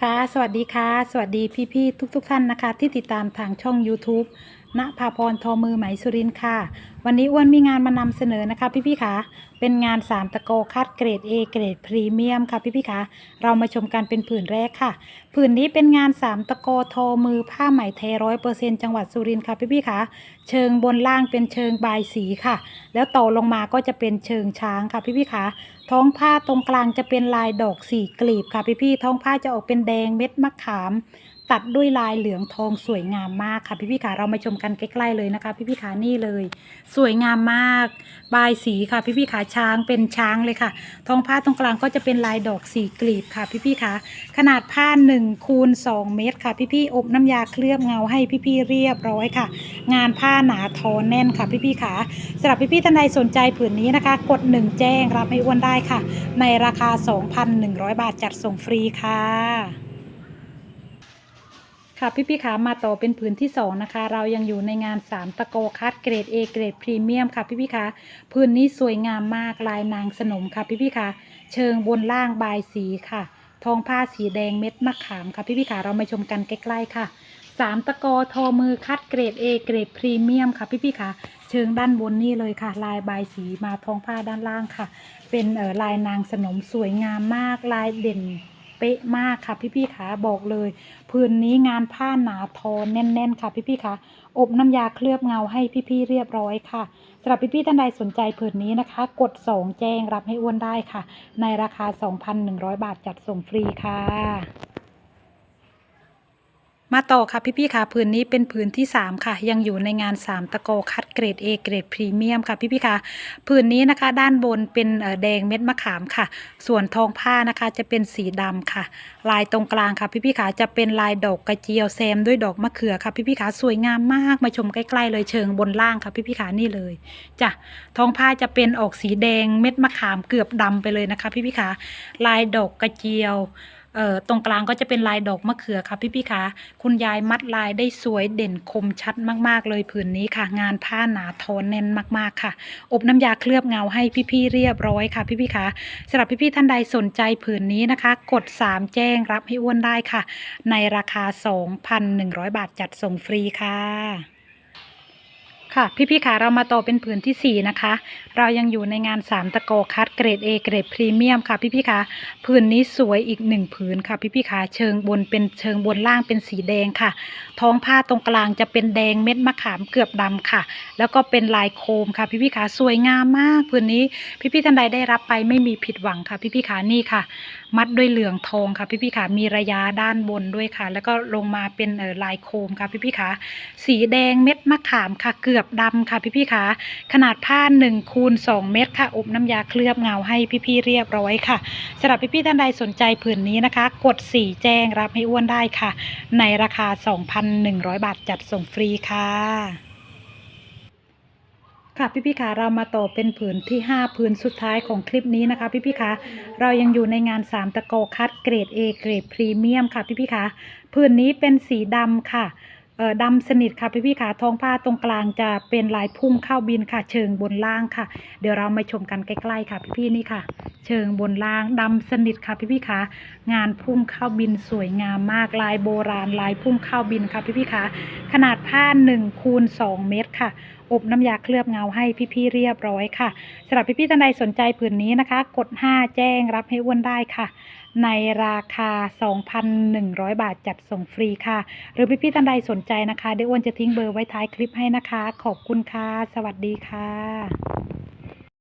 ค่ะสวัสดีค่ะ สวัสดีพี่ๆทุกๆทท่านนะคะ ที่ติดตามทางช่อง YouTube ณภาพรทอมือไหมสุรินค่ะ วันนี้อ้วนมีงานมานำเสนอนะคะ พี่ๆค่ะ เป็นงานสามตะโกคัดเกรด A เกรดพรีเมียมค่ะพี่ๆค่ะ เรามาชมกันเป็นผืนแรกค่ะ ผืนนี้เป็นงานสามตะโกทอมือผ้าไหมแท้ร้อยเปอร์เซ็นจังหวัดสุรินค่ะพี่ๆค่ะ เชิงบนล่างเป็นเชิงบายสีค่ะ แล้วต่อลงมาก็จะเป็นเชิงช้างค่ะพี่ๆค่ะท้องผ้าตรงกลางจะเป็นลายดอกสี่กลีบค่ะพี่ๆท้องผ้าจะออกเป็นแดงเม็ดมะขาม ตัดด้วยลายเหลืองทองสวยงามมากค่ะพี่ๆค่ะเรามาชมกันใกล้ๆเลยนะคะ พี่ๆค่ะนี่เลย สวยงามมาก บายสีค่ะพี่ๆค่ะช้างเป็นช้างเลยค่ะ ท้องผ้าตรงกลางก็จะเป็นลายดอกสี่กลีบค่ะพี่ๆค่ะ ขนาดผ้า1คูณ2เมตรค่ะพี่ๆอบน้ำยาเคลือบเงาให้พี่ๆเรียบร้อยค่ะ งานผ้าหนาทอแน่นค่ะพี่ๆค่ะสำหรับพี่ๆท่านใดสนใจผืนนี้นะคะ กด1แจ้งรับให้อ้วนได้ค่ะ ในราคา 2,100 บาทจัดส่งฟรีค่ะ ค่ะพี่ๆขามาต่อเป็นผืนที่ 2 นะคะ เรายังอยู่ในงาน 3 ตะโกคัดเกรด A เกรดพรีเมียมค่ะพี่ๆขาผืนนี้สวยงามมากลายนางสนมค่ะพี่ๆขาเชิงบนล่างบายสีค่ะทองผ้าสีแดงเม็ดมะขามค่ะพี่ๆขาเรามาชมกันใกล้ๆค่ะ 3 ตะโกทอมือคัดเกรด A เกรดพรีเมียมค่ะพี่ๆขา เชิงด้านบนนี่เลยค่ะ ลายบายสีมาท้องผ้าด้านล่างค่ะ เป็นเอ่อลายนางสนมสวยงามมาก ลายเด่นเป๊ะมากค่ะพี่ๆขาบอกเลยพื้นนี้งานผ้าหนาทอแน่น ๆ ค่ะพี่ๆขาอบน้ำยาเคลือบเงาให้พี่ๆเรียบร้อยค่ะสำหรับพี่ๆท่านใดสนใจผืนนี้นะคะ กด 2 แจ้งรับให้อ้วนได้ค่ะ ในราคา 2,100 บาทจัดส่งฟรีค่ะ มาต่อค่ะพี่ๆค่ะผืนนี้เป็นผืนที่ 3 ค่ะ ยังอยู่ในงาน 3 ตะโกคัดเกรด A เกรดพรีเมียมค่ะพี่ๆค่ะผืนนี้นะคะ ด้านบนเป็นเออแดงเม็ดมะขามค่ะ ส่วนทองผ้านะคะจะเป็นสีดำค่ะ ลายตรงกลางค่ะพี่ๆค่ะจะเป็นลายดอกกระเจียวแซมด้วยดอกมะเขือค่ะพี่ๆค่ะสวยงามมากมาชมใกล้ๆเลยเชิงบนล่างค่ะพี่ๆค่ะนี่เลยจ้ะทองผ้าจะเป็นออกสีแดงเม็ดมะขามเกือบดำไปเลยนะคะพี่ๆค่ะลายดอกกระเจียว เอ่อตรงกลางก็จะเป็นลายดอกมะเขือค่ะพี่พี่คะคุณยายมัดลายได้สวยเด่นคมชัดมาก ๆ เลยผืนนี้ค่ะ งานผ้าหนาทอนแน่นมากๆค่ะ อบน้ำยาเคลือบเงาให้พี่ๆเรียบร้อยค่ะพี่พี่คะสำหรับพี่ๆท่านใดสนใจผืนนี้นะคะ กด 3 แจ้งรับให้อ้วนได้ค่ะ ในราคา 2,100 บาทจัดส่งฟรีค่ะ ค่ะ พี่ๆค่ะเรามาต่อเป็นผืนทีสี่ 4 นะคะ เรายังอยู่ในงาน 3 ตะโกคัดเกรด A เกรดพรีเมียมค่ะ พี่ๆค่ะผืนนี้สวยอีกหนึ่งผืนค่ะ พี่ๆค่ะเชิงบนเป็นเชิงบนล่างเป็นสีแดงค่ะ ท้องผ้าตรงกลางจะเป็นแดงเม็ดมะขามเกือบดำค่ะ แล้วก็เป็นลายโคมค่ะ พี่ๆค่ะสวยงามมากผืนนี้พี่ๆท่านใดได้รับไปไม่มีผิดหวังค่ะ พี่ๆค่ะนี่ค่ะ มัดด้วยเหลืองทองค่ะ พี่ๆค่ะมีระยะด้านบนด้วยค่ะ แล้วก็ลงมาเป็นลายโคมค่ะ พี่ๆค่ะสีแดงเม็ดมะขามค่ะเกือบดำค่ะพี่ๆค่ะขนาดผ้า1คูณ2เม็ดค่ะอบน้ำยาเคลือบเงาให้พี่ๆเรียบร้อยค่ะสำหรับพี่ๆท่านใดสนใจผืนนี้นะคะ กด 4 แจ้งรับให้อ้วนได้ค่ะ ในราคา 2,100 บาทจัดส่งฟรีค่ะค่ะพี่ๆค่ะเรามาต่อเป็นผืนที่ 5 ผืนสุดท้ายของคลิปนี้นะคะ พี่ๆค่ะเรายังอยู่ในงาน 3 ตะโกคัดเกรด A เกรดพรีเมียมค่ะพี่ๆค่ะผืนนี้เป็นสีดำค่ะ ดำสนิทค่ะพี่ๆค่ะท้องผ้าตรงกลางจะเป็นลายพุ่งเข้าบินค่ะเชิงบนล่างค่ะ เดี๋ยวเรามาชมกันใกล้ๆค่ะพี่พี่นี่ค่ะ เชิงบนล่างดำสนิทค่ะพี่ๆค่คะงานพุ่งเข้าวบินสวยงามมากลายโบราณลายพุ่งเข้าวบินค่ะพี่ๆค่คะขนาดผ้า1คูณ2เมตรค่ะอบน้ำยาเคลือบเงาให้พี่ๆเรียบร้อยค่ะสำหรับพี่ๆท่านใดสนใจผืนนี้นะคะ กด 5 แจ้งรับให้อ้วนได้ค่ะ ในราคา 2,100 บาทจัดส่งฟรีค่ะ หรือพี่ๆท่านใดสนใจนะคะเดี๋ยวอ้วนจะทิ้งเบอร์ไว้ท้ายคลิปให้นะคะ ขอบคุณค่ะ สวัสดีค่ะ